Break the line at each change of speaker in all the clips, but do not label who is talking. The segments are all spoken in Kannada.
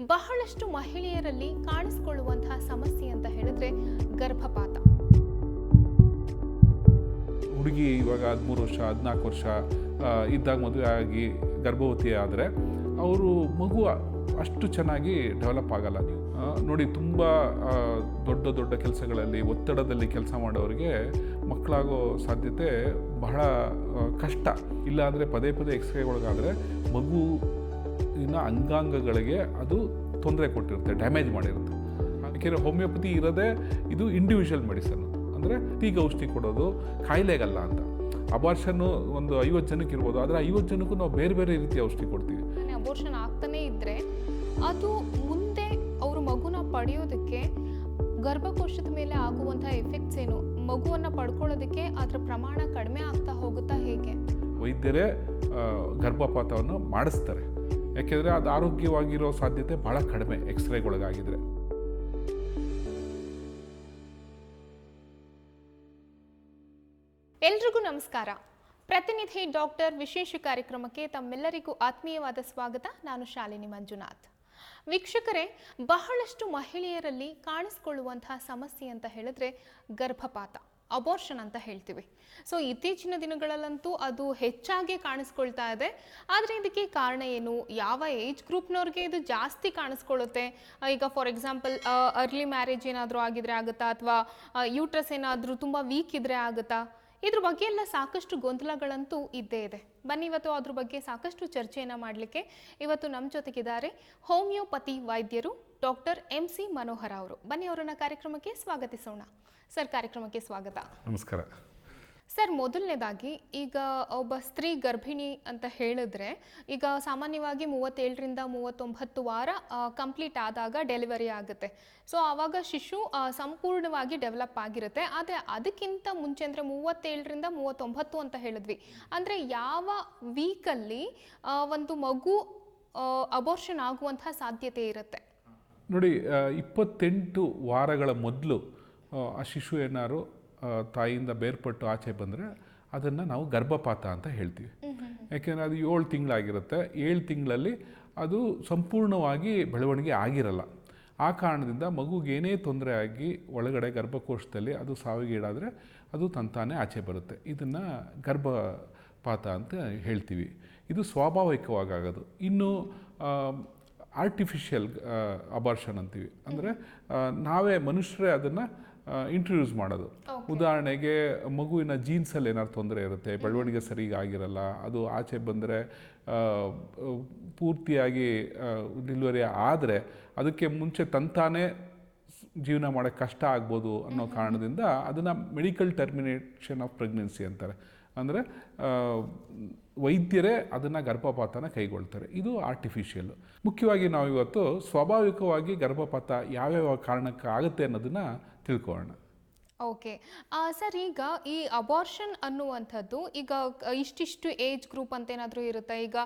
ಬಹಳಷ್ಟು ಮಹಿಳೆಯರಲ್ಲಿ ಕಾಣಿಸಿಕೊಳ್ಳುವಂತಹ ಸಮಸ್ಯೆ ಅಂತ ಹೇಳಿದ್ರೆ ಗರ್ಭಪಾತ.
ಹುಡುಗಿ ಇವಾಗ ಹದಿಮೂರು ವರ್ಷ, ಹದಿನಾಲ್ಕು ವರ್ಷ ಇದ್ದಾಗ ಮದುವೆ ಆಗಿ ಗರ್ಭವತಿ ಆದರೆ ಅವರು ಮಗು ಅಷ್ಟು ಚೆನ್ನಾಗಿ ಡೆವಲಪ್ ಆಗಲ್ಲ ನೋಡಿ ತುಂಬ ದೊಡ್ಡ ದೊಡ್ಡ ಕೆಲಸಗಳಲ್ಲಿ, ಒತ್ತಡದಲ್ಲಿ ಕೆಲಸ ಮಾಡೋರಿಗೆ ಮಕ್ಕಳಾಗೋ ಸಾಧ್ಯತೆ ಬಹಳ ಕಷ್ಟ. ಇಲ್ಲಾಂದರೆ ಪದೇ ಪದೇ ಎಕ್ಸ್ರೇಗೊಳಗಾದರೆ ಮಗು ಇನ್ನು ಅಂಗಾಂಗಗಳಿಗೆ ಅದು ತೊಂದರೆ ಕೊಟ್ಟಿರುತ್ತೆ ಡ್ಯಾಮೇಜ್ ಮಾಡಿರುತ್ತೆ. ಯಾಕೆಂದರೆ ಹೋಮಿಯೋಪತಿ ಇರೋದೇ ಇದು ಇಂಡಿವಿಜುವಲ್ ಮೆಡಿಸನ್ ಅಂದರೆ ತೀಗ ಔಷಧಿ ಕೊಡೋದು ಕಾಯಿಲೆಗಲ್ಲ ಅಂತ. ಅಬಾರ್ಷನ್ನು ಒಂದು ಐವತ್ತು ಜನಕ್ಕೆ ಇರ್ಬೋದು ಆದರೆ ಐವತ್ತು ಜನಕ್ಕೂ ನಾವು ಬೇರೆ ಬೇರೆ ರೀತಿಯ ಔಷಧಿ ಕೊಡ್ತೀವಿ.
ಅಬೋರ್ಷನ್ ಆಗ್ತಾನೇ ಇದ್ದರೆ ಅದು ಮುಂದೆ ಅವರು ಮಗುನ ಪಡೆಯೋದಕ್ಕೆ ಗರ್ಭಕೋಶದ ಮೇಲೆ ಆಗುವಂತಹ ಎಫೆಕ್ಟ್ಸ್ ಏನು? ಮಗುವನ್ನು ಪಡ್ಕೊಳ್ಳೋದಕ್ಕೆ ಅದರ ಪ್ರಮಾಣ ಕಡಿಮೆ ಆಗ್ತಾ ಹೋಗುತ್ತಾ ಹೇಗೆ?
ವೈದ್ಯರೇ ಗರ್ಭಪಾತವನ್ನು ಮಾಡಿಸ್ತಾರೆ. ಯಾಕೆಂದರೆ ಅದು ಆರೋಗ್ಯವಾಗಿರೋ ಸಾಧ್ಯತೆ ಭಾಳ ಕಡಿಮೆ ಎಕ್ಸ್ರೇಗೊಳಗಾಗಿದ್ರೆ.
ಎಲ್ರಿಗೂ ನಮಸ್ಕಾರ. ಪ್ರತಿನಿಧಿ ಡಾಕ್ಟರ್ ವಿಶೇಷ ಕಾರ್ಯಕ್ರಮಕ್ಕೆ ತಮ್ಮೆಲ್ಲರಿಗೂ ಆತ್ಮೀಯವಾದ ಸ್ವಾಗತ. ನಾನು ಶಾಲಿನಿ ಮಂಜುನಾಥ್. ವೀಕ್ಷಕರೇ, ಬಹಳಷ್ಟು ಮಹಿಳೆಯರಲ್ಲಿ ಕಾಣಿಸಿಕೊಳ್ಳುವಂತಹ ಸಮಸ್ಯೆ ಅಂತ ಹೇಳಿದ್ರೆ ಗರ್ಭಪಾತ. ಅಬೋರ್ಷನ್ ಅಂತ ಹೇಳ್ತೀವಿ. ಸೊ ಇತ್ತೀಚಿನ ದಿನಗಳಲ್ಲಂತೂ ಅದು ಹೆಚ್ಚಾಗಿ ಕಾಣಿಸ್ಕೊಳ್ತಾ ಇದೆ. ಆದರೆ ಇದಕ್ಕೆ ಕಾರಣ ಏನು? ಯಾವ ಏಜ್ ಗ್ರೂಪ್ನವ್ರಿಗೆ ಇದು ಜಾಸ್ತಿ ಕಾಣಿಸ್ಕೊಳ್ಳುತ್ತೆ? ಈಗ ಫಾರ್ ಎಕ್ಸಾಂಪಲ್ ಅರ್ಲಿ ಮ್ಯಾರೇಜ್ ಏನಾದರೂ ಆಗಿದ್ರೆ ಆಗುತ್ತಾ? ಅಥವಾ ಯೂಟ್ರಸ್ ಏನಾದರೂ ತುಂಬ ವೀಕ್ ಇದ್ರೆ ಆಗುತ್ತಾ? ಇದ್ರ ಬಗ್ಗೆ ಎಲ್ಲ ಸಾಕಷ್ಟು ಗೊಂದಲಗಳಂತೂ ಇದ್ದೇ ಇದೆ. ಬನ್ನಿ ಇವತ್ತು ಅದ್ರ ಬಗ್ಗೆ ಸಾಕಷ್ಟು ಚರ್ಚೆಯನ್ನು ಮಾಡಲಿಕ್ಕೆ ಇವತ್ತು ನಮ್ಮ ಜೊತೆಗಿದ್ದಾರೆ ಹೋಮಿಯೋಪತಿ ವೈದ್ಯರು ಡಾಕ್ಟರ್ ಎಂ ಸಿ ಮನೋಹರ ಅವರು. ಬನ್ನಿ ಅವರನ್ನ ಕಾರ್ಯಕ್ರಮಕ್ಕೆ ಸ್ವಾಗತಿಸೋಣ. ಸರ್ ಕಾರ್ಯಕ್ರಮಕ್ಕೆ ಸ್ವಾಗತ.
ನಮಸ್ಕಾರ.
ಸರ್ ಮೊದಲನೇದಾಗಿ ಈಗ ಒಬ್ಬ ಸ್ತ್ರೀ ಗರ್ಭಿಣಿ ಅಂತ ಹೇಳಿದ್ರೆ ಈಗ ಸಾಮಾನ್ಯವಾಗಿ ಮೂವತ್ತೇಳರಿಂದ ಮೂವತ್ತೊಂಬತ್ತು ವಾರ ಕಂಪ್ಲೀಟ್ ಆದಾಗ ಡೆಲಿವರಿ ಆಗುತ್ತೆ. ಸೊ ಆವಾಗ ಶಿಶು ಸಂಪೂರ್ಣವಾಗಿ ಡೆವಲಪ್ ಆಗಿರುತ್ತೆ. ಆದರೆ ಅದಕ್ಕಿಂತ ಮುಂಚೆ ಅಂದರೆ ಮೂವತ್ತೇಳರಿಂದ ಮೂವತ್ತೊಂಬತ್ತು ಅಂತ ಹೇಳಿದ್ವಿ. ಅಂದರೆ ಯಾವ ವೀಕಲ್ಲಿ ಒಂದು ಮಗು ಅಬೋರ್ಷನ್ ಆಗುವಂತಹ ಸಾಧ್ಯತೆ ಇರುತ್ತೆ?
ನೋಡಿ ಇಪ್ಪತ್ತೆಂಟು ವಾರಗಳ ಮೊದಲು ಆ ಶಿಶು ಏನಾದ್ರು ತಾಯಿಯಿಂದ ಬೇರ್ಪಟ್ಟು ಆಚೆ ಬಂದರೆ ಅದನ್ನು ನಾವು ಗರ್ಭಪಾತ ಅಂತ ಹೇಳ್ತೀವಿ. ಯಾಕೆಂದರೆ ಅದು ಏಳು ತಿಂಗಳಾಗಿರುತ್ತೆ. ಏಳು ತಿಂಗಳಲ್ಲಿ ಅದು ಸಂಪೂರ್ಣವಾಗಿ ಬೆಳವಣಿಗೆ ಆಗಿರಲ್ಲ. ಆ ಕಾರಣದಿಂದ ಮಗುಗೆ ಏನೇ ತೊಂದರೆ ಆಗಿ ಒಳಗಡೆ ಗರ್ಭಕೋಶದಲ್ಲಿ ಅದು ಸಾವಿಗೀಡಾದರೆ ಅದು ತಂತಾನೇ ಆಚೆ ಬರುತ್ತೆ. ಇದನ್ನು ಗರ್ಭಪಾತ ಅಂತ ಹೇಳ್ತೀವಿ. ಇದು ಸ್ವಾಭಾವಿಕವಾಗಿ ಆಗೋದು ಇನ್ನು ಆರ್ಟಿಫಿಷಿಯಲ್ ಅಬಾರ್ಷನ್ ಅಂತೀವಿ. ಅಂದರೆ ನಾವೇ ಮನುಷ್ಯರೇ ಅದನ್ನು ಇಂಟ್ರೊಡ್ಯೂಸ್ ಮಾಡೋದು. ಉದಾಹರಣೆಗೆ ಮಗುವಿನ ಜೀನ್ಸಲ್ಲಿ ಏನಾದ್ರು ತೊಂದರೆ ಇರುತ್ತೆ ಬೆಳವಣಿಗೆ ಸರಿಗೆ ಆಗಿರಲ್ಲ ಅದು ಆಚೆ ಬಂದರೆ ಪೂರ್ತಿಯಾಗಿ ಡಿಲಿವರಿ ಆದರೆ ಅದಕ್ಕೆ ಮುಂಚೆ ತಂತಾನೇ ಜೀವನ ಮಾಡೋಕ್ಕೆ ಕಷ್ಟ ಆಗ್ಬೋದು ಅನ್ನೋ ಕಾರಣದಿಂದ ಅದನ್ನು ಮೆಡಿಕಲ್ ಟರ್ಮಿನೇಷನ್ ಆಫ್ ಪ್ರೆಗ್ನೆನ್ಸಿ ಅಂತಾರೆ. ಅಂದರೆ ವೈದ್ಯರೇ ಅದನ್ನು ಗರ್ಭಪಾತನ ಕೈಗೊಳ್ತಾರೆ. ಇದು ಆರ್ಟಿಫಿಷಿಯಲ್ ಮುಖ್ಯವಾಗಿ ನಾವು ಇವತ್ತು ಸ್ವಾಭಾವಿಕವಾಗಿ ಗರ್ಭಪಾತ ಯಾವ್ಯಾವ ಕಾರಣಕ್ಕೆ ಆಗುತ್ತೆ ಅನ್ನೋದನ್ನು ತಿಳ್ಕೊಳ್ಳೋಣ.
ಓಕೆ. ಸರ್, ಈಗ ಈ ಅಬಾರ್ಷನ್ ಅನ್ನುವಂಥದ್ದು ಈಗ ಇಷ್ಟಿಷ್ಟು ಏಜ್ ಗ್ರೂಪ್ ಅಂತ ಏನಾದರೂ ಇರುತ್ತೆ? ಈಗ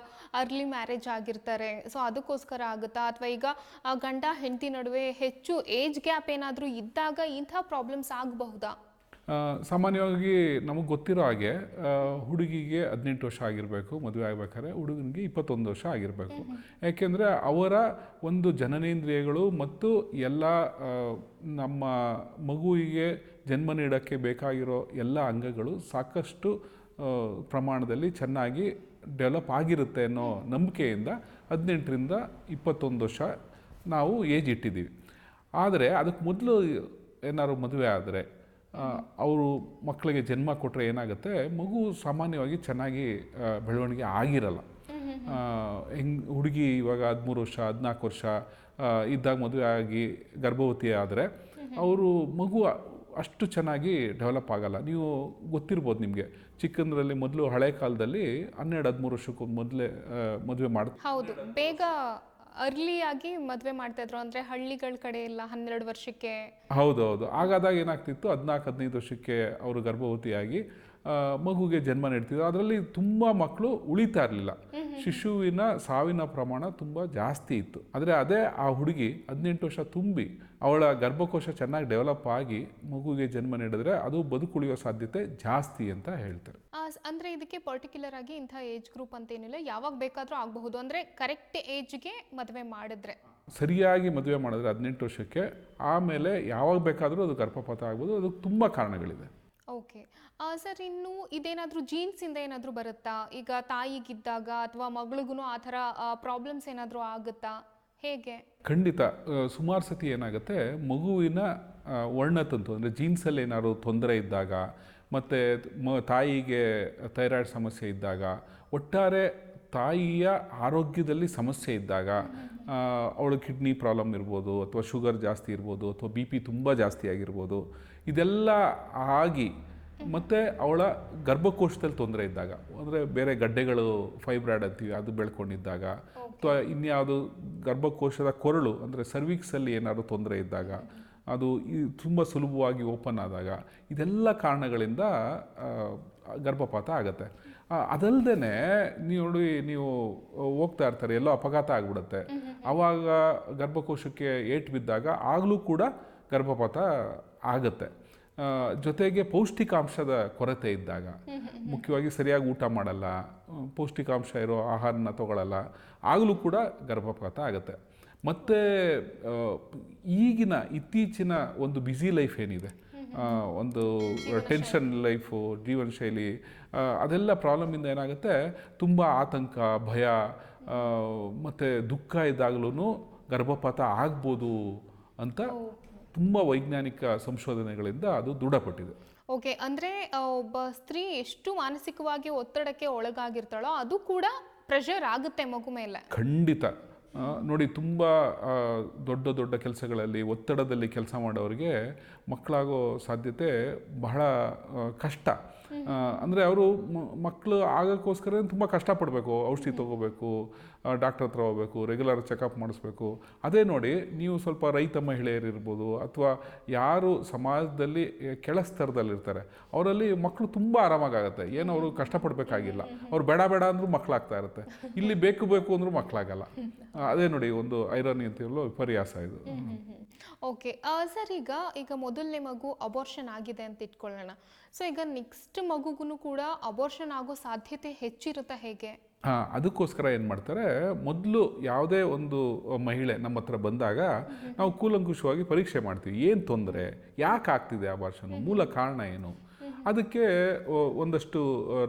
ಅರ್ಲಿ ಮ್ಯಾರೇಜ್ ಆಗಿರ್ತಾರೆ. ಸೊ ಅದಕ್ಕೋಸ್ಕರ ಆಗುತ್ತಾ? ಅಥವಾ ಈಗ ಗಂಡ ಹೆಂಡತಿ ನಡುವೆ ಹೆಚ್ಚು ಏಜ್ ಗ್ಯಾಪ್ ಏನಾದರೂ ಇದ್ದಾಗ ಇಂಥ ಪ್ರಾಬ್ಲಮ್ಸ್ ಆಗಬಹುದಾ?
ಸಾಮಾನ್ಯವಾಗಿ ನಮಗೆ ಗೊತ್ತಿರೋ ಹಾಗೆ ಹುಡುಗಿಗೆ ಹದಿನೆಂಟು ವರ್ಷ ಆಗಿರಬೇಕು ಮದುವೆ ಆಗಬೇಕಾದ್ರೆ ಹುಡುಗನಿಗೆ ಇಪ್ಪತ್ತೊಂದು ವರ್ಷ ಆಗಿರಬೇಕು. ಯಾಕೆಂದರೆ ಅವರ ಒಂದು ಜನನೇಂದ್ರಿಯಗಳು ಮತ್ತು ಎಲ್ಲ ನಮ್ಮ ಮಗುವಿಗೆ ಜನ್ಮ ನೀಡೋಕ್ಕೆ ಬೇಕಾಗಿರೋ ಎಲ್ಲ ಅಂಗಗಳು ಸಾಕಷ್ಟು ಪ್ರಮಾಣದಲ್ಲಿ ಚೆನ್ನಾಗಿ ಡೆವಲಪ್ ಆಗಿರುತ್ತೆ ಅನ್ನೋ ನಂಬಿಕೆಯಿಂದ ಹದಿನೆಂಟರಿಂದ ಇಪ್ಪತ್ತೊಂದು ವರ್ಷ ನಾವು ಏಜ್ ಇಟ್ಟಿದ್ದೀವಿ. ಆದರೆ ಅದಕ್ಕೆ ಮೊದಲು ಏನಾದ್ರು ಮದುವೆ ಆದರೆ ಅವರು ಮಕ್ಕಳಿಗೆ ಜನ್ಮ ಕೊಟ್ಟರೆ ಏನಾಗುತ್ತೆ? ಮಗು ಸಾಮಾನ್ಯವಾಗಿ ಚೆನ್ನಾಗಿ ಬೆಳವಣಿಗೆ ಆಗಿರಲ್ಲ. ಹೆಂಗ್, ಹುಡುಗಿ ಇವಾಗ ಹದಿಮೂರು ವರ್ಷ, ಹದಿನಾಲ್ಕು ವರ್ಷ ಇದ್ದಾಗ ಮದುವೆ ಆಗಿ ಗರ್ಭವತಿ ಆದರೆ ಅವರು ಮಗು ಅಷ್ಟು ಚೆನ್ನಾಗಿ ಡೆವಲಪ್ ಆಗಲ್ಲ. ನೀವು ಗೊತ್ತಿರ್ಬೋದು ನಿಮಗೆ. ಚಿಕ್ಕಂದ್ರಲ್ಲಿ ಮೊದಲು ಹಳೆ ಕಾಲದಲ್ಲಿ ಹನ್ನೆರಡು, ಹದಿಮೂರು ವರ್ಷಕ್ಕೂ ಮೊದಲೇ ಮದುವೆ ಮಾಡಿ
ಹೌದು. ಬೇಗ ಅರ್ಲಿ ಆಗಿ ಮದುವೆ ಮಾಡ್ತಾ ಇದ್ರು. ಅಂದರೆ ಹಳ್ಳಿಗಳ ಕಡೆ ಇಲ್ಲ ಹನ್ನೆರಡು ವರ್ಷಕ್ಕೆ
ಹೌದೌದು ಹಾಗಾದಾಗ ಏನಾಗ್ತಿತ್ತು? ಹದಿನಾಲ್ಕು, ಹದಿನೈದು ವರ್ಷಕ್ಕೆ ಅವರು ಗರ್ಭವತಿಯಾಗಿ ಮಗುಗೆ ಜನ್ಮ ನೀಡ್ತಿದ್ರು ಅದರಲ್ಲಿ ತುಂಬ ಮಕ್ಕಳು ಉಳಿತಾ ಇರಲಿಲ್ಲ. ಶಿಶುವಿನ ಸಾವಿನ ಪ್ರಮಾಣ ತುಂಬ ಜಾಸ್ತಿ ಇತ್ತು. ಆದರೆ ಅದೇ ಆ ಹುಡುಗಿ ಹದಿನೆಂಟು ವರ್ಷ ತುಂಬಿ ಅವಳ ಗರ್ಭಕೋಶ ಚೆನ್ನಾಗಿ ಡೆವಲಪ್ ಆಗಿ ಮಗುಗೆ ಜನ್ಮ ನೀಡಿದ್ರೆ ಅದು ಬದುಕುಳಿಯೋ ಸಾಧ್ಯತೆ ಜಾಸ್ತಿ ಅಂತ ಹೇಳ್ತಾರೆ.
ಅಂದ್ರೆ ಇದಕ್ಕೆ ಪರ್ಟಿಕ್ಯುಲರ್ ಆಗಿ ಇಂಥ ಏಜ್ ಗ್ರೂಪ್ ಅಂತ ಏನಿಲ್ಲ. ಯಾವಾಗ ಬೇಕಾದರೂ ಆಗಬಹುದು. ಅಂದ್ರೆ ಕರೆಕ್ಟ್ ಏಜ್ಗೆ ಮದುವೆ ಮಾಡಿದ್ರೆ.
ಸರಿಯಾಗಿ ಮದುವೆ ಮಾಡಿದ್ರೆ ಹದಿನೆಂಟು ವರ್ಷಕ್ಕೆ ಆಮೇಲೆ ಯಾವಾಗ ಬೇಕಾದರೂ ಅದು ಗರ್ಭಪಾತ ಆಗ್ಬೋದು. ಅದಕ್ಕೆ ತುಂಬ ಕಾರಣಗಳಿದೆ.
ಓಕೆ ಸರ್, ಇನ್ನು ಇದೇನಾದರೂ ಜೀನ್ಸಿಂದ ಏನಾದರೂ ಬರುತ್ತಾ? ಈಗ ತಾಯಿಗಿದ್ದಾಗ ಅಥವಾ ಮಗಳಿಗೂ ಆ ಥರ ಪ್ರಾಬ್ಲಮ್ಸ್ ಏನಾದರೂ ಆಗುತ್ತಾ? ಹೇಗೆ?
ಖಂಡಿತ. ಸುಮಾರು ಸತಿ ಏನಾಗುತ್ತೆ, ಮಗುವಿನ ವರ್ಣತಂತು, ಅಂದರೆ ಜೀನ್ಸಲ್ಲಿ ಏನಾದರೂ ತೊಂದರೆ ಇದ್ದಾಗ, ಮತ್ತು ಮ, ತಾಯಿಗೆ ಥೈರಾಯ್ಡ್ ಸಮಸ್ಯೆ ಇದ್ದಾಗ, ಒಟ್ಟಾರೆ ತಾಯಿಯ ಆರೋಗ್ಯದಲ್ಲಿ ಸಮಸ್ಯೆ ಇದ್ದಾಗ ಅವಳು ಕಿಡ್ನಿ ಪ್ರಾಬ್ಲಮ್ ಇರ್ಬೋದು ಅಥವಾ ಶುಗರ್ ಜಾಸ್ತಿ ಇರ್ಬೋದು ಅಥವಾ ಬಿ ಪಿ ತುಂಬ ಜಾಸ್ತಿ ಆಗಿರ್ಬೋದು ಇದೆಲ್ಲ ಆಗಿ ಮತ್ತು ಅವಳ ಗರ್ಭಕೋಶದಲ್ಲಿ ತೊಂದರೆ ಇದ್ದಾಗ ಅಂದರೆ ಬೇರೆ ಗಡ್ಡೆಗಳು ಫೈಬ್ರಾಯ್ಡ್ ಅಂತೀವಿ ಅದು ಬೆಳ್ಕೊಂಡಿದ್ದಾಗ ಅಥವಾ ಇನ್ಯಾವುದು ಗರ್ಭಕೋಶದ ಕೊರಳು ಅಂದರೆ ಸರ್ವಿಕ್ಸಲ್ಲಿ ಏನಾದರೂ ತೊಂದರೆ ಇದ್ದಾಗ ಅದು ಈ ತುಂಬ ಸುಲಭವಾಗಿ ಓಪನ್ ಆದಾಗ ಇದೆಲ್ಲ ಕಾರಣಗಳಿಂದ ಗರ್ಭಪಾತ ಆಗುತ್ತೆ. ಅದಲ್ಲದೆ ನೀವು ನೋಡಿ ನೀವು ಹೋಗ್ತಾ ಇರ್ತಾರೆ ಎಲ್ಲೋ ಅಪಘಾತ ಆಗಿಬಿಡುತ್ತೆ. ಆವಾಗ ಗರ್ಭಕೋಶಕ್ಕೆ ಏಟು ಬಿದ್ದಾಗ ಆಗಲೂ ಕೂಡ ಗರ್ಭಪಾತ ಆಗುತ್ತೆ. ಜೊತೆಗೆ ಪೌಷ್ಟಿಕಾಂಶದ ಕೊರತೆ ಇದ್ದಾಗ. ಮುಖ್ಯವಾಗಿ ಸರಿಯಾಗಿ ಊಟ ಮಾಡಲ್ಲ ಪೌಷ್ಟಿಕಾಂಶ ಇರೋ ಆಹಾರನ ತಗೊಳ್ಳಲ್ಲ ಆಗಲೂ ಕೂಡ ಗರ್ಭಪಾತ ಆಗುತ್ತೆ. ಮತ್ತು ಈಗಿನ ಇತ್ತೀಚಿನ ಒಂದು ಬ್ಯುಸಿ ಲೈಫ್ ಏನಿದೆ? ಒಂದು ಟೆನ್ಷನ್ ಲೈಫು ಜೀವನ ಶೈಲಿ ಅದೆಲ್ಲ ಪ್ರಾಬ್ಲಮಿಂದ ಏನಾಗುತ್ತೆ? ತುಂಬ ಆತಂಕ ಭಯ ಮತ್ತು ದುಃಖ ಇದ್ದಾಗಲೂ ಗರ್ಭಪಾತ ಆಗ್ಬೋದು ಅಂತ ತುಂಬ ವೈಜ್ಞಾನಿಕ ಸಂಶೋಧನೆಗಳಿಂದ ಅದು ದೃಢಪಟ್ಟಿದೆ.
ಓಕೆ ಅಂದರೆ ಒಬ್ಬ ಸ್ತ್ರೀ ಎಷ್ಟು ಮಾನಸಿಕವಾಗಿ ಒತ್ತಡಕ್ಕೆ ಒಳಗಾಗಿರ್ತಾಳೋ ಅದು ಕೂಡ ಪ್ರೆಷರ್ ಆಗುತ್ತೆ ಮಗು ಮೇಲೆ.
ಖಂಡಿತ. ನೋಡಿ ತುಂಬ ದೊಡ್ಡ ದೊಡ್ಡ ಕೆಲಸಗಳಲ್ಲಿ ಒತ್ತಡದಲ್ಲಿ ಕೆಲಸ ಮಾಡೋರಿಗೆ ಮಕ್ಕಳಾಗೋ ಸಾಧ್ಯತೆ ಬಹಳ ಕಷ್ಟ. ಅಂದರೆ ಅವರು ಮಕ್ಕಳು ಆಗೋಕ್ಕೋಸ್ಕರ ತುಂಬ ಕಷ್ಟಪಡಬೇಕು ಔಷಧಿ ತೊಗೋಬೇಕು ಡಾಕ್ಟರ್ ಹತ್ರ ಹೋಗಬೇಕು ರೆಗ್ಯುಲರ್ ಚೆಕಪ್ ಮಾಡಿಸ್ಬೇಕು. ಅದೇ ನೋಡಿ ನೀವು ಸ್ವಲ್ಪ ರೈತ ಮಹಿಳೆಯರಿರ್ಬೋದು ಅಥವಾ ಯಾರು ಸಮಾಜದಲ್ಲಿ ಕೆಳ ಸ್ತರದಲ್ಲಿರ್ತಾರೆ ಅವರಲ್ಲಿ ಮಕ್ಕಳು ತುಂಬ ಆರಾಮಾಗುತ್ತೆ ಏನು ಅವರು ಕಷ್ಟಪಡಬೇಕಾಗಿಲ್ಲ. ಅವ್ರು ಬೇಡ ಬೇಡ ಅಂದರೂ ಮಕ್ಕಳಾಗ್ತಾ ಇರುತ್ತೆ. ಇಲ್ಲಿ ಬೇಕು ಬೇಕು ಅಂದರೂ ಮಕ್ಕಳಾಗಲ್ಲ ಅದೇ ನೋಡಿ ಒಂದು ಐರನಿ ಅಂತ ಹೇಳೋ ವಿಪರ್ಯಾಸ ಇದು.
ಓಕೆ ಸರ್ ಈಗ ಈಗ ಮೊದಲನೇ ಮಗು ಅಬೋರ್ಷನ್ ಆಗಿದೆ ಅಂತ ಇಟ್ಕೊಳ್ಳೋಣ. ಸೊ ಈಗ ನೆಕ್ಸ್ಟ್ ಮಗುಗೂ ಕೂಡ ಅಬೋರ್ಷನ್ ಆಗೋ ಸಾಧ್ಯತೆ ಹೆಚ್ಚಿರುತ್ತಾ ಹೇಗೆ?
ಹಾ ಅದಕ್ಕೋಸ್ಕರ ಏನು ಮಾಡ್ತಾರೆ ಮೊದಲು ಯಾವುದೇ ಒಂದು ಮಹಿಳೆ ನಮ್ಮ ಹತ್ರ ಬಂದಾಗ ನಾವು ಕೂಲಂಕುಷವಾಗಿ ಪರೀಕ್ಷೆ ಮಾಡ್ತೀವಿ. ಏನು ತೊಂದರೆ? ಯಾಕೆ ಆಗ್ತಿದೆ ಅಬಾರ್ಷನು ಮೂಲ ಕಾರಣ ಏನು? ಅದಕ್ಕೆ ಒಂದಷ್ಟು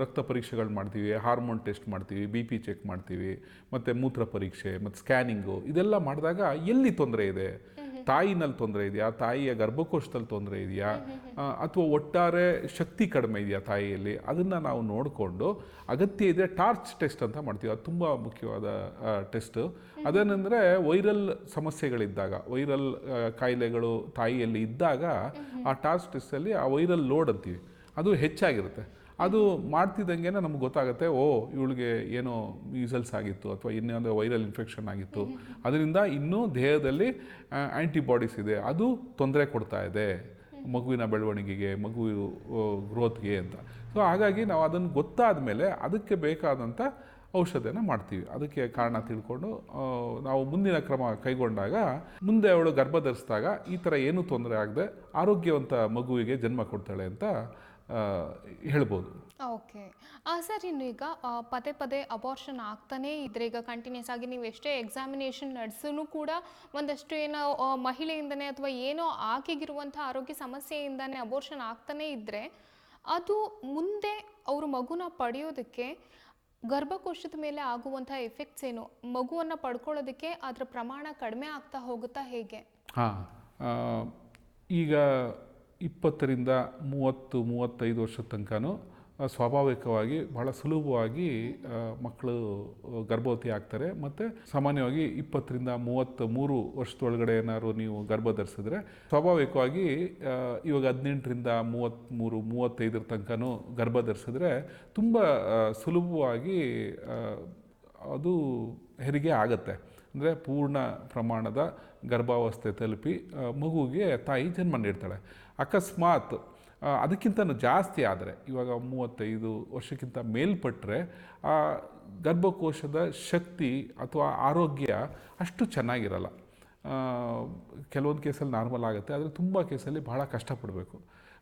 ರಕ್ತ ಪರೀಕ್ಷೆಗಳು ಮಾಡ್ತೀವಿ. ಹಾರ್ಮೋನ್ ಟೆಸ್ಟ್ ಮಾಡ್ತೀವಿ ಬಿ ಪಿ ಚೆಕ್ ಮಾಡ್ತೀವಿ ಮತ್ತು ಮೂತ್ರ ಪರೀಕ್ಷೆ ಮತ್ತು ಸ್ಕ್ಯಾನಿಂಗು ಇದೆಲ್ಲ ಮಾಡಿದಾಗ ಎಲ್ಲಿ ತೊಂದರೆ ಇದೆ? ತಾಯಿನಲ್ಲಿ ತೊಂದರೆ ಇದೆಯಾ? ತಾಯಿಯ ಗರ್ಭಕೋಶದಲ್ಲಿ ತೊಂದರೆ ಇದೆಯಾ? ಅಥವಾ ಒಟ್ಟಾರೆ ಶಕ್ತಿ ಕಡಿಮೆ ಇದೆಯಾ ತಾಯಿಯಲ್ಲಿ? ಅದನ್ನು ನಾವು ನೋಡಿಕೊಂಡು ಅಗತ್ಯ ಇದೆ ಟಾರ್ಚ್ ಟೆಸ್ಟ್ ಅಂತ ಮಾಡ್ತೀವಿ. ಅದು ತುಂಬ ಮುಖ್ಯವಾದ ಟೆಸ್ಟು. ಅದೇನೆಂದರೆ ವೈರಲ್ ಸಮಸ್ಯೆಗಳಿದ್ದಾಗ ವೈರಲ್ ಕಾಯಿಲೆಗಳು ತಾಯಿಯಲ್ಲಿ ಇದ್ದಾಗ ಆ ಟಾರ್ಚ್ ಟೆಸ್ಟಲ್ಲಿ ಆ ವೈರಲ್ ಲೋಡ್ ಅಂತೀವಿ. ಅದು ಹೆಚ್ಚಾಗಿರುತ್ತೆ. ಅದು ಮಾಡ್ತಿದ್ದಂಗೆ ನಮ್ಗೆ ಗೊತ್ತಾಗುತ್ತೆ ಓ ಇವಳಿಗೆ ಏನೋ ಮೀಸಲ್ಸ್ ಆಗಿತ್ತು ಅಥವಾ ಇನ್ನೊಂದು ವೈರಲ್ ಇನ್ಫೆಕ್ಷನ್ ಆಗಿತ್ತು. ಅದರಿಂದ ಇನ್ನೂ ದೇಹದಲ್ಲಿ ಆ್ಯಂಟಿಬಾಡೀಸ್ ಇದೆ. ಅದು ತೊಂದರೆ ಕೊಡ್ತಾ ಇದೆ. ಮಗುವಿನ ಬೆಳವಣಿಗೆಗೆ ಮಗು ಗ್ರೋತ್ಗೆ ಅಂತ. ಸೊ ಹಾಗಾಗಿ ನಾವು ಅದನ್ನು ಗೊತ್ತಾದ ಮೇಲೆ ಅದಕ್ಕೆ ಬೇಕಾದಂಥ ಔಷಧಿಯನ್ನು ಮಾಡ್ತೀವಿ. ಅದಕ್ಕೆ ಕಾರಣ ತಿಳ್ಕೊಂಡು ನಾವು ಮುಂದಿನ ಕ್ರಮ ಕೈಗೊಂಡಾಗ ಮುಂದೆ ಅವಳು ಗರ್ಭ ಧರಿಸಿದಾಗ ಈ ಥರ ಏನೂ ತೊಂದರೆ ಆಗದೆ ಆರೋಗ್ಯವಂತ ಮಗುವಿಗೆ ಜನ್ಮ ಕೊಡ್ತಾಳೆ ಅಂತ ಹೇಳ್ಬೋದು.
ಓಕೆ. ಸರ್ ಇನ್ನು ಈಗ ಪದೇ ಪದೇ ಅಬಾರ್ಷನ್ ಆಗ್ತಾನೇ ಇದ್ರೆ ಈಗ ಕಂಟಿನ್ಯೂಸ್ ಆಗಿ ನೀವು ಎಷ್ಟೇ ಎಕ್ಸಾಮಿನೇಷನ್ ನಡೆಸೂ ಕೂಡ ಒಂದಷ್ಟು ಏನೋ ಮಹಿಳೆಯಿಂದನೇ ಅಥವಾ ಏನೋ ಆಕೆಗಿರುವಂಥ ಆರೋಗ್ಯ ಸಮಸ್ಯೆಯಿಂದನೇ ಅಬೋರ್ಷನ್ ಆಗ್ತಾನೇ ಇದ್ದರೆ ಅದು ಮುಂದೆ ಅವರು ಮಗುನ ಪಡೆಯೋದಕ್ಕೆ ಗರ್ಭಕೋಶದ ಮೇಲೆ ಆಗುವಂಥ ಎಫೆಕ್ಟ್ಸ್ ಏನು? ಮಗುವನ್ನು ಪಡ್ಕೊಳ್ಳೋದಕ್ಕೆ ಅದರ ಪ್ರಮಾಣ ಕಡಿಮೆ ಆಗ್ತಾ ಹೋಗುತ್ತಾ ಹೇಗೆ?
ಹಾಂ ಈಗ ಇಪ್ಪತ್ತರಿಂದ ಮೂವತ್ತು, ಮೂವತ್ತೈದು ವರ್ಷದ ತನಕನೂ ಸ್ವಾಭಾವಿಕವಾಗಿ ಬಹಳ ಸುಲಭವಾಗಿ ಮಕ್ಕಳು ಗರ್ಭವತಿ ಆಗ್ತಾರೆ. ಮತ್ತು ಸಾಮಾನ್ಯವಾಗಿ ಇಪ್ಪತ್ತರಿಂದ ಮೂವತ್ತ, ಮೂರು ವರ್ಷದೊಳಗಡೆ ಏನಾದ್ರು ನೀವು ಗರ್ಭ ಧರಿಸಿದ್ರೆ ಸ್ವಾಭಾವಿಕವಾಗಿ ಇವಾಗ ಹದಿನೆಂಟರಿಂದ ಮೂವತ್ತ್ಮೂರು ಮೂವತ್ತೈದರ ತನಕನೂ ಗರ್ಭ ಧರಿಸಿದ್ರೆ ತುಂಬ ಸುಲಭವಾಗಿ ಅದು ಹೆರಿಗೆ ಆಗತ್ತೆ. ಅಂದರೆ ಪೂರ್ಣ ಪ್ರಮಾಣದ ಗರ್ಭಾವಸ್ಥೆ ತಲುಪಿ ಮಗುವಿಗೆ ತಾಯಿ ಜನ್ಮ ನೀಡ್ತಾಳೆ. ಅಕಸ್ಮಾತ್ ಅದಕ್ಕಿಂತ ಜಾಸ್ತಿ ಆದರೆ, ಇವಾಗ ಮೂವತ್ತೈದು ವರ್ಷಕ್ಕಿಂತ ಮೇಲ್ಪಟ್ಟರೆ ಆ, ಗರ್ಭಕೋಶದ ಶಕ್ತಿ ಅಥವಾ ಆರೋಗ್ಯ ಅಷ್ಟು ಚೆನ್ನಾಗಿರಲ್ಲ. ಕೆಲವೊಂದು ಕೇಸಲ್ಲಿ ನಾರ್ಮಲ್ ಆಗುತ್ತೆ, ಆದರೆ ತುಂಬ ಕೇಸಲ್ಲಿ ಬಹಳ ಕಷ್ಟಪಡಬೇಕು.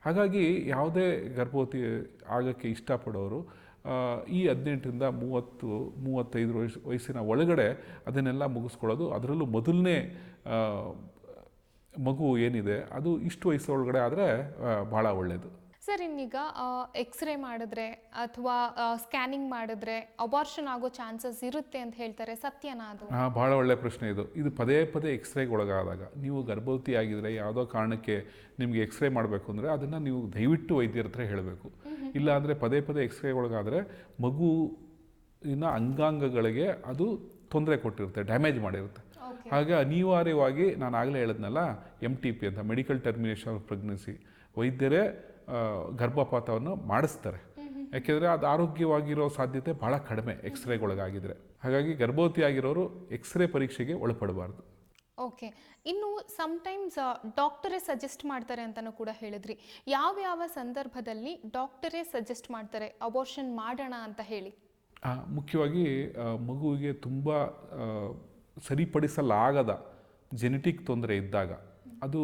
ಹಾಗಾಗಿ ಯಾವುದೇ ಗರ್ಭವತಿ ಆಗೋಕ್ಕೆ ಇಷ್ಟಪಡೋರು ಈ ಹದಿನೆಂಟರಿಂದ ಮೂವತ್ತು, ಮೂವತ್ತೈದು ವಯಸ್ಸು ವಯಸ್ಸಿನ ಒಳಗಡೆ ಅದನ್ನೆಲ್ಲ ಮುಗಿಸ್ಕೊಳ್ಳೋದು, ಅದರಲ್ಲೂ ಮೊದಲನೇ ಮಗು ಏನಿದೆ ಅದು ಇಷ್ಟು ವಯಸ್ಸೊಳಗಡೆ ಆದರೆ ಭಾಳ ಒಳ್ಳೆಯದು
ಸರ್ ಇನ್ನೀಗ ಎಕ್ಸ್ರೇ ಮಾಡಿದ್ರೆ ಅಥವಾ ಸ್ಕ್ಯಾನಿಂಗ್ ಮಾಡಿದ್ರೆ ಅಬಾರ್ಷನ್ ಆಗೋ ಚಾನ್ಸಸ್ ಇರುತ್ತೆ ಅಂತ ಹೇಳ್ತಾರೆ. ಸತ್ಯನಾ ಅದು?
ಆ, ಭಾಳ ಒಳ್ಳೆಯ ಪ್ರಶ್ನೆ ಇದು. ಇದು ಪದೇ ಪದೇ ಎಕ್ಸ್ರೇಗೆ ಒಳಗಾದಾಗ ನೀವು ಗರ್ಭವತಿ ಆಗಿದ್ರೆ ಯಾವುದೋ ಕಾರಣಕ್ಕೆ ನಿಮಗೆ ಎಕ್ಸ್ರೇ ಮಾಡಬೇಕು ಅಂದರೆ ಅದನ್ನು ನೀವು ದಯವಿಟ್ಟು ವೈದ್ಯರ ಹತ್ರ ಹೇಳಬೇಕು. ಇಲ್ಲ ಅಂದರೆ ಪದೇ ಪದೇ ಎಕ್ಸ್ರೇ ಒಳಗಾದರೆ ಮಗುವಿನ ಅಂಗಾಂಗಗಳಿಗೆ ಅದು ತೊಂದರೆ ಕೊಟ್ಟಿರುತ್ತೆ ಡ್ಯಾಮೇಜ್ ಮಾಡಿರುತ್ತೆ. ಹಾಗೆ ಅನಿವಾರ್ಯವಾಗಿ ನಾನು ಆಗಲೇ ಹೇಳಿದ್ನಲ್ಲ ಎಂ ಟಿ ಪಿ ಅಂತ ಮೆಡಿಕಲ್ ಟರ್ಮಿನೇಷನ್ ಆಫ್ ಪ್ರೆಗ್ನೆನ್ಸಿ ವೈದ್ಯರೇ ಗರ್ಭಪಾತವನ್ನು ಮಾಡಿಸ್ತಾರೆ. ಯಾಕೆಂದರೆ ಅದು ಆರೋಗ್ಯವಾಗಿರೋ ಸಾಧ್ಯತೆ ಭಾಳ ಕಡಿಮೆ ಎಕ್ಸ್ರೇಗೊಳಗಾಗಿದ್ರೆ ಹಾಗಾಗಿ ಗರ್ಭವತಿ ಆಗಿರೋರು ಎಕ್ಸ್ರೇ ಪರೀಕ್ಷೆಗೆ ಒಳಪಡಬಾರ್ದು.
ಓಕೆ. ಇನ್ನು ಸಮಟೈಮ್ಸ್ ಡಾಕ್ಟರೇ ಸಜೆಸ್ಟ್ ಮಾಡ್ತಾರೆ ಅಂತಲೂ ಕೂಡ ಹೇಳಿದ್ರಿ. ಯಾವ್ಯಾವ ಯಾವ ಸಂದರ್ಭದಲ್ಲಿ ಡಾಕ್ಟರೇ ಸಜೆಸ್ಟ್ ಮಾಡ್ತಾರೆ ಅಬೋರ್ಷನ್ ಮಾಡೋಣ ಅಂತ ಹೇಳಿ?
ಮುಖ್ಯವಾಗಿ ಮಗುವಿಗೆ ತುಂಬ ಸರಿಪಡಿಸಲಾಗದ ಜೆನೆಟಿಕ್ ತೊಂದರೆ ಇದ್ದಾಗ ಅದು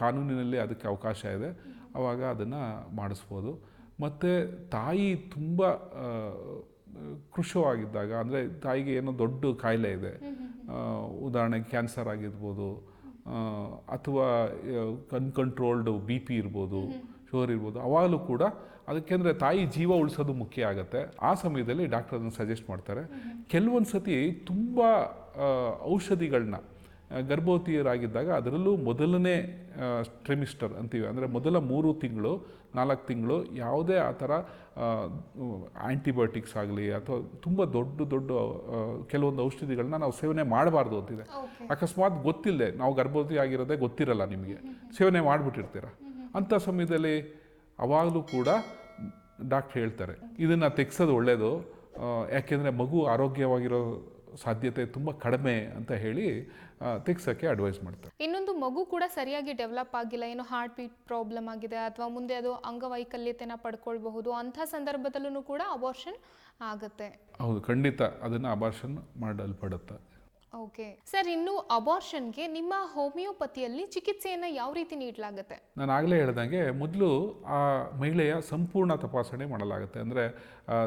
ಕಾನೂನಿನಲ್ಲಿ ಅದಕ್ಕೆ ಅವಕಾಶ ಇದೆ. ಆವಾಗ ಅದನ್ನು ಮಾಡಿಸ್ಬೋದು. ಮತ್ತು ತಾಯಿ ತುಂಬ ಕೃಶವಾಗಿದ್ದಾಗ ಅಂದರೆ ತಾಯಿಗೆ ಏನೋ ದೊಡ್ಡ ಕಾಯಿಲೆ ಇದೆ. ಉದಾಹರಣೆಗೆ ಕ್ಯಾನ್ಸರ್ ಆಗಿರ್ಬೋದು ಅಥವಾ ಅನ್ಕಂಟ್ರೋಲ್ಡ್ ಬಿ ಪಿ ಇರ್ಬೋದು, ಶುಗರ್ ಇರ್ಬೋದು, ಅವಾಗಲೂ ಕೂಡ ಅದಕ್ಕೆಂದರೆ ತಾಯಿ ಜೀವ ಉಳಿಸೋದು ಮುಖ್ಯ ಆಗುತ್ತೆ. ಆ ಸಮಯದಲ್ಲಿ ಡಾಕ್ಟರ್ ಅದನ್ನು ಸಜೆಸ್ಟ್ ಮಾಡ್ತಾರೆ. ಕೆಲವೊಂದು ಸತಿ ತುಂಬ ಔಷಧಿಗಳನ್ನ ಗರ್ಭವತಿಯರಾಗಿದ್ದಾಗ ಅದರಲ್ಲೂ ಮೊದಲನೇ ಟ್ರಿಮಿಸ್ಟರ್ ಅಂತೀವಿ. ಅಂದರೆ ಮೊದಲ ಮೂರು ತಿಂಗಳು ನಾಲ್ಕು ತಿಂಗಳು ಯಾವುದೇ ಆ ಥರ ಆ್ಯಂಟಿಬಯೋಟಿಕ್ಸ್ ಆಗಲಿ ಅಥವಾ ತುಂಬ ದೊಡ್ಡ ದೊಡ್ಡ ಕೆಲವೊಂದು ಔಷಧಿಗಳನ್ನ ನಾವು ಸೇವನೆ ಮಾಡಬಾರ್ದು ಅಂತಿದೆ. ಅಕಸ್ಮಾತ್ ಗೊತ್ತಿಲ್ಲದೆ ನಾವು ಗರ್ಭವತಿ ಆಗಿರೋದೇ ಗೊತ್ತಿರಲ್ಲ ನಿಮಗೆ. ಸೇವನೆ ಮಾಡಿಬಿಟ್ಟಿರ್ತೀರ? ಅಂಥ ಸಮಯದಲ್ಲಿ ಅವಾಗಲೂ ಕೂಡ ಡಾಕ್ಟ್ರ್ ಹೇಳ್ತಾರೆ ಇದನ್ನು ತೆಗ್ಸೋದು ಒಳ್ಳೆಯದು ಯಾಕೆಂದರೆ ಮಗು ಆರೋಗ್ಯವಾಗಿರೋ ಸಾಧ್ಯತೆ ತುಂಬ ಕಡಿಮೆ ಅಂತ ಹೇಳಿ ತೆಗ್ಸೋಕ್ಕೆ ಅಡ್ವೈಸ್ ಮಾಡ್ತಾರೆ.
ಇನ್ನೊಂದು ಮಗು ಕೂಡ ಸರಿಯಾಗಿ ಡೆವಲಪ್ ಆಗಿಲ್ಲ ಏನು ಹಾರ್ಟ್ ಬೀಟ್ ಪ್ರಾಬ್ಲಮ್ ಆಗಿದೆ ಅಥವಾ ಮುಂದೆ ಅದು ಅಂಗವೈಕಲ್ಯತೆನ ಪಡ್ಕೊಳ್ಬಹುದು ಅಂಥ ಸಂದರ್ಭದಲ್ಲೂ ಕೂಡ ಅಬಾರ್ಷನ್ ಆಗುತ್ತೆ.
ಹೌದು ಖಂಡಿತ ಅದನ್ನು ಅಬಾರ್ಷನ್ ಮಾಡಲ್ಪಡುತ್ತೆ.
ಓಕೆ. ಸರ್, ಇನ್ನು ಅಬಾರ್ಷನ್ಗೆ ನಿಮ್ಮ ಹೋಮಿಯೋಪತಿಯಲ್ಲಿ ಚಿಕಿತ್ಸೆಯನ್ನು ಯಾವ ರೀತಿ ನೀಡಲಾಗುತ್ತೆ?
ನಾನು ಆಗಲೇ ಹೇಳ್ದಂಗೆ ಮೊದಲು ಆ ಮಹಿಳೆಯ ಸಂಪೂರ್ಣ ತಪಾಸಣೆ ಮಾಡಲಾಗುತ್ತೆ. ಅಂದರೆ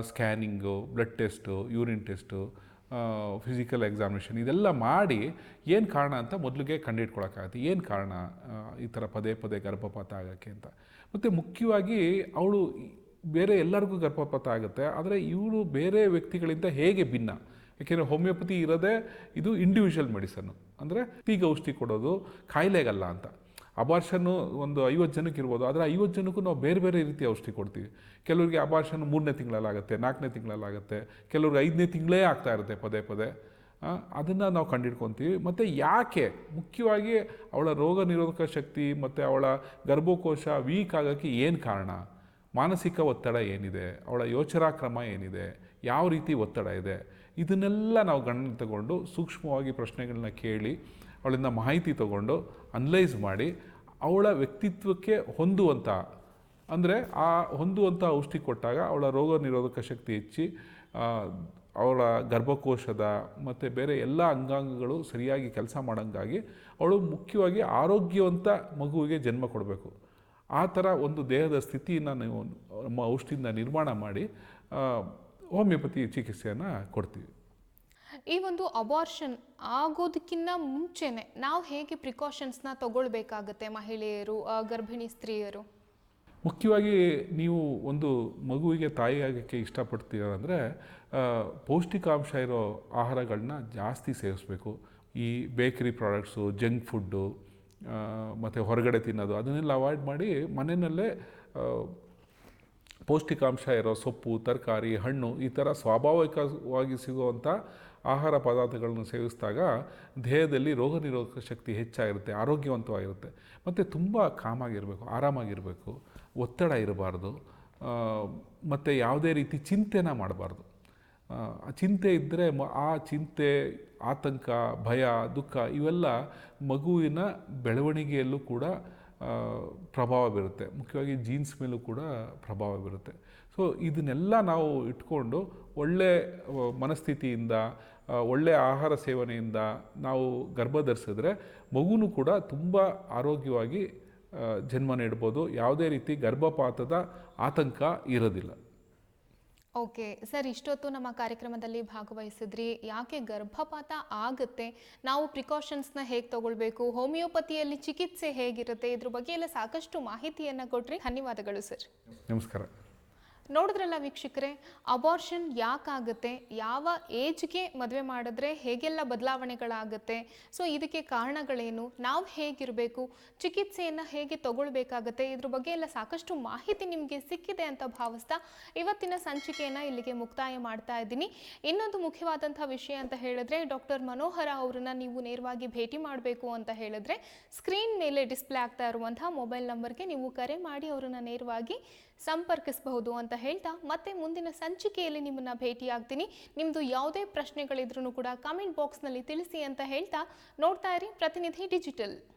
scanning, blood test, urine test physical examination ಇದೆಲ್ಲ ಮಾಡಿ ಏನು ಕಾರಣ ಅಂತ ಮೊದಲಿಗೆ ಕಂಡುಹಿಡ್ಕೊಳಕ್ಕಾಗತ್ತೆ ಏನು ಕಾರಣ ಈ ಥರ ಪದೇ ಪದೇ ಗರ್ಭಪಾತ ಆಗೋಕ್ಕೆ ಅಂತ. ಮತ್ತು ಮುಖ್ಯವಾಗಿ ಅವಳು ಬೇರೆ ಎಲ್ಲರಿಗೂ ಗರ್ಭಪಾತ ಆಗುತ್ತೆ. ಆದರೆ ಇವಳು ಬೇರೆ ವ್ಯಕ್ತಿಗಳಿಂದ ಹೇಗೆ ಭಿನ್ನ? ಯಾಕೆಂದರೆ ಹೋಮಿಯೋಪತಿ ಇರೋದೇ ಇದು ಇಂಡಿವಿಜುವಲ್ ಮೆಡಿಸನ್ನು ಅಂದರೆ ಪೀಗ ಔಷಧಿ ಕೊಡೋದು, ಕಾಯಿಲೆಗಲ್ಲ ಅಂತ. ಅಬಾರ್ಷನ್ನು ಒಂದು ಐವತ್ತು ಜನಕ್ಕೆ ಇರ್ಬೋದು, ಆದರೆ ಐವತ್ತು ಜನಕ್ಕೂ ನಾವು ಬೇರೆ ಬೇರೆ ರೀತಿಯ ಔಷಧಿ ಕೊಡ್ತೀವಿ. ಕೆಲವರಿಗೆ ಅಬಾರ್ಷನ್ ಮೂರನೇ ತಿಂಗಳಲ್ಲಾಗುತ್ತೆ, ನಾಲ್ಕನೇ ತಿಂಗಳಲ್ಲಾಗುತ್ತೆ, ಕೆಲವ್ರಿಗೆ ಐದನೇ ತಿಂಗಳೇ ಆಗ್ತಾ ಇರುತ್ತೆ ಪದೇ ಪದೇ. ಅದನ್ನು ನಾವು ಕಂಡಿಡ್ಕೊತೀವಿ. ಮತ್ತು ಯಾಕೆ? ಮುಖ್ಯವಾಗಿ ಅವಳ ರೋಗ ನಿರೋಧಕ ಶಕ್ತಿ ಮತ್ತು ಅವಳ ಗರ್ಭಕೋಶ ವೀಕ್ ಆಗೋಕ್ಕೆ ಏನು ಕಾರಣ? ಮಾನಸಿಕ ಒತ್ತಡ ಏನಿದೆ? ಅವಳ ಯೋಚನಾ ಕ್ರಮ ಏನಿದೆ? ಯಾವ ರೀತಿ ಒತ್ತಡ ಇದೆ? ಇದನ್ನೆಲ್ಲ ನಾವು ಗಣನೆ ತಗೊಂಡು ಸೂಕ್ಷ್ಮವಾಗಿ ಪ್ರಶ್ನೆಗಳನ್ನ ಕೇಳಿ, ಅವಳಿಂದ ಮಾಹಿತಿ ತಗೊಂಡು ಅನಲೈಸ್ ಮಾಡಿ, ಅವಳ ವ್ಯಕ್ತಿತ್ವಕ್ಕೆ ಹೊಂದುವಂಥ ಅಂದರೆ ಆ ಹೊಂದುವಂಥ ಔಷಧಿ ಕೊಟ್ಟಾಗ ಅವಳ ರೋಗ ನಿರೋಧಕ ಶಕ್ತಿ ಹೆಚ್ಚಿ ಅವಳ ಗರ್ಭಕೋಶದ ಮತ್ತು ಬೇರೆ ಎಲ್ಲ ಅಂಗಾಂಗಗಳು ಸರಿಯಾಗಿ ಕೆಲಸ ಮಾಡೋಂಗಾಗಿ ಅವಳು ಮುಖ್ಯವಾಗಿ ಆರೋಗ್ಯವಂತ ಮಗುವಿಗೆ ಜನ್ಮ ಕೊಡಬೇಕು. ಆ ಥರ ಒಂದು ದೇಹದ ಸ್ಥಿತಿಯನ್ನು ನೀವು ಔಷಧಿಯಿಂದ ನಿರ್ಮಾಣ ಮಾಡಿ ಹೋಮಿಯೋಪತಿ ಚಿಕಿತ್ಸೆಯನ್ನು ಕೊಡ್ತೀವಿ.
ಈ ಒಂದು ಅಬಾರ್ಷನ್ ಆಗೋದಕ್ಕಿಂತ ಮುಂಚೆನೆ ನಾವು ಹೇಗೆ ಪ್ರಿಕಾಷನ್ಸ್ನ ತಗೊಳ್ಬೇಕಾಗತ್ತೆ ಮಹಿಳೆಯರು ಗರ್ಭಿಣಿ ಸ್ತ್ರೀಯರು?
ಮುಖ್ಯವಾಗಿ ನೀವು ಒಂದು ಮಗುವಿಗೆ ತಾಯಿ ಆಗೋಕ್ಕೆ ಇಷ್ಟಪಡ್ತೀರಂದರೆ ಪೌಷ್ಟಿಕಾಂಶ ಇರೋ ಆಹಾರಗಳನ್ನ ಜಾಸ್ತಿ ಸೇವಿಸಬೇಕು. ಈ ಬೇಕರಿ ಪ್ರಾಡಕ್ಟ್ಸು ಜಂಕ್ ಫುಡ್ಡು ಮತ್ತು ಹೊರಗಡೆ ತಿನ್ನೋದು ಅದನ್ನೆಲ್ಲ ಅವಾಯ್ಡ್ ಮಾಡಿ ಮನೆಯಲ್ಲೇ ಪೌಷ್ಟಿಕಾಂಶ ಇರೋ ಸೊಪ್ಪು, ತರಕಾರಿ, ಹಣ್ಣು ಈ ಥರ ಸ್ವಾಭಾವಿಕವಾಗಿ ಸಿಗುವಂಥ ಆಹಾರ ಪದಾರ್ಥಗಳನ್ನು ಸೇವಿಸಿದಾಗ ದೇಹದಲ್ಲಿ ರೋಗ ನಿರೋಧಕ ಶಕ್ತಿ ಹೆಚ್ಚಾಗಿರುತ್ತೆ, ಆರೋಗ್ಯವಂತವಾಗಿರುತ್ತೆ. ಮತ್ತು ತುಂಬ ಕಾಮಾಗಿರಬೇಕು, ಆರಾಮಾಗಿರಬೇಕು, ಒತ್ತಡ ಇರಬಾರ್ದು ಮತ್ತು ಯಾವುದೇ ರೀತಿ ಚಿಂತೆನ ಮಾಡಬಾರ್ದು. ಚಿಂತೆ ಇದ್ದರೆ ಆ ಚಿಂತೆ, ಆತಂಕ, ಭಯ, ದುಃಖ ಇವೆಲ್ಲ ಮಗುವಿನ ಬೆಳವಣಿಗೆಯಲ್ಲೂ ಕೂಡ ಪ್ರಭಾವ ಬೀರುತ್ತೆ. ಮುಖ್ಯವಾಗಿ ಜೀನ್ಸ್ ಮೇಲೂ ಕೂಡ ಪ್ರಭಾವ ಬೀರುತ್ತೆ. ಸೊ ಇದನ್ನೆಲ್ಲ ನಾವು ಇಟ್ಕೊಂಡು ಒಳ್ಳೆ ಮನಸ್ಥಿತಿಯಿಂದ ಒಳ್ಳೆ ಆಹಾರ ಸೇವನೆಯಿಂದ ನಾವು ಗರ್ಭ ಧರಿಸಿದ್ರೆ ಮಗುನೂ ಕೂಡ ತುಂಬ ಆರೋಗ್ಯವಾಗಿ ಜನ್ಮ ನೀಡ್ಬೋದು. ಯಾವುದೇ ರೀತಿ ಗರ್ಭಪಾತದ ಆತಂಕ ಇರೋದಿಲ್ಲ.
ಓಕೆ, ಸರ್ ಇಷ್ಟೊತ್ತು ನಮ್ಮ ಕಾರ್ಯಕ್ರಮದಲ್ಲಿ ಭಾಗವಹಿಸಿದ್ರಿ. ಯಾಕೆ ಗರ್ಭಪಾತ ಆಗುತ್ತೆ? ನಾವು ಪ್ರಿಕಾಷನ್ಸ್ನ ಹೇಗೆ ತಗೊಳ್ಬೇಕು? ಹೋಮಿಯೋಪತಿಯಲ್ಲಿ ಚಿಕಿತ್ಸೆ ಹೇಗಿರುತ್ತೆ? ಇದ್ರ ಬಗ್ಗೆ ಎಲ್ಲ ಸಾಕಷ್ಟು ಮಾಹಿತಿಯನ್ನು ಕೊಟ್ರಿ. ಧನ್ಯವಾದಗಳು, ಸರ್.
ನಮಸ್ಕಾರ.
ನೋಡಿದ್ರಲ್ಲ ವೀಕ್ಷಕರೇ ಅಬಾರ್ಷನ್ ಯಾಕಾಗುತ್ತೆ? ಯಾವ ಏಜ್ಗೆ ಮದುವೆ ಮಾಡಿದ್ರೆ ಹೇಗೆಲ್ಲ ಬದಲಾವಣೆಗಳಾಗುತ್ತೆ? ಸೊ ಇದಕ್ಕೆ ಕಾರಣಗಳೇನು? ನಾವು ಹೇಗಿರಬೇಕು? ಚಿಕಿತ್ಸೆಯನ್ನು ಹೇಗೆ ತಗೊಳ್ಬೇಕಾಗತ್ತೆ? ಇದ್ರ ಬಗ್ಗೆ ಎಲ್ಲ ಸಾಕಷ್ಟು ಮಾಹಿತಿ ನಿಮಗೆ ಸಿಕ್ಕಿದೆ ಅಂತ ಭಾವಿಸ್ತಾ ಇವತ್ತಿನ ಸಂಚಿಕೆಯನ್ನು ಇಲ್ಲಿಗೆ ಮುಕ್ತಾಯ ಮಾಡ್ತಾ ಇದ್ದೀನಿ. ಇನ್ನೊಂದು ಮುಖ್ಯವಾದಂಥ ವಿಷಯ ಅಂತ ಹೇಳಿದ್ರೆ ಡಾಕ್ಟರ್ ಮನೋಹರ ಅವರನ್ನು ನೀವು ನೇರವಾಗಿ ಭೇಟಿ ಮಾಡಬೇಕು ಅಂತ ಹೇಳಿದ್ರೆ ಸ್ಕ್ರೀನ್ ಮೇಲೆ ಡಿಸ್ಪ್ಲೇ ಆಗ್ತಾ ಇರುವಂತಹ ಮೊಬೈಲ್ ನಂಬರ್ಗೆ ನೀವು ಕರೆ ಮಾಡಿ ಅವರನ್ನು ನೇರವಾಗಿ ಸಂಪರ್ಕಿಸಬಹುದು ಅಂತ ಹೇಳ್ತಾ ಮತ್ತೆ ಮುಂದಿನ ಸಂಚಿಕೆಯಲ್ಲಿ ನಿಮ್ಮನ್ನ ಭೇಟಿಯಾಗ್ತೀನಿ. ನಿಮ್ಮದು ಯಾವುದೇ ಪ್ರಶ್ನೆಗಳಿದ್ರೂ ಕೂಡ ಕಾಮೆಂಟ್ ಬಾಕ್ಸ್ನಲ್ಲಿ ತಿಳಿಸಿ ಅಂತ ಹೇಳ್ತಾ ನೋಡ್ತಾ ಇರಿ. ಪ್ರತಿನಿಧಿ ಡಿಜಿಟಲ್.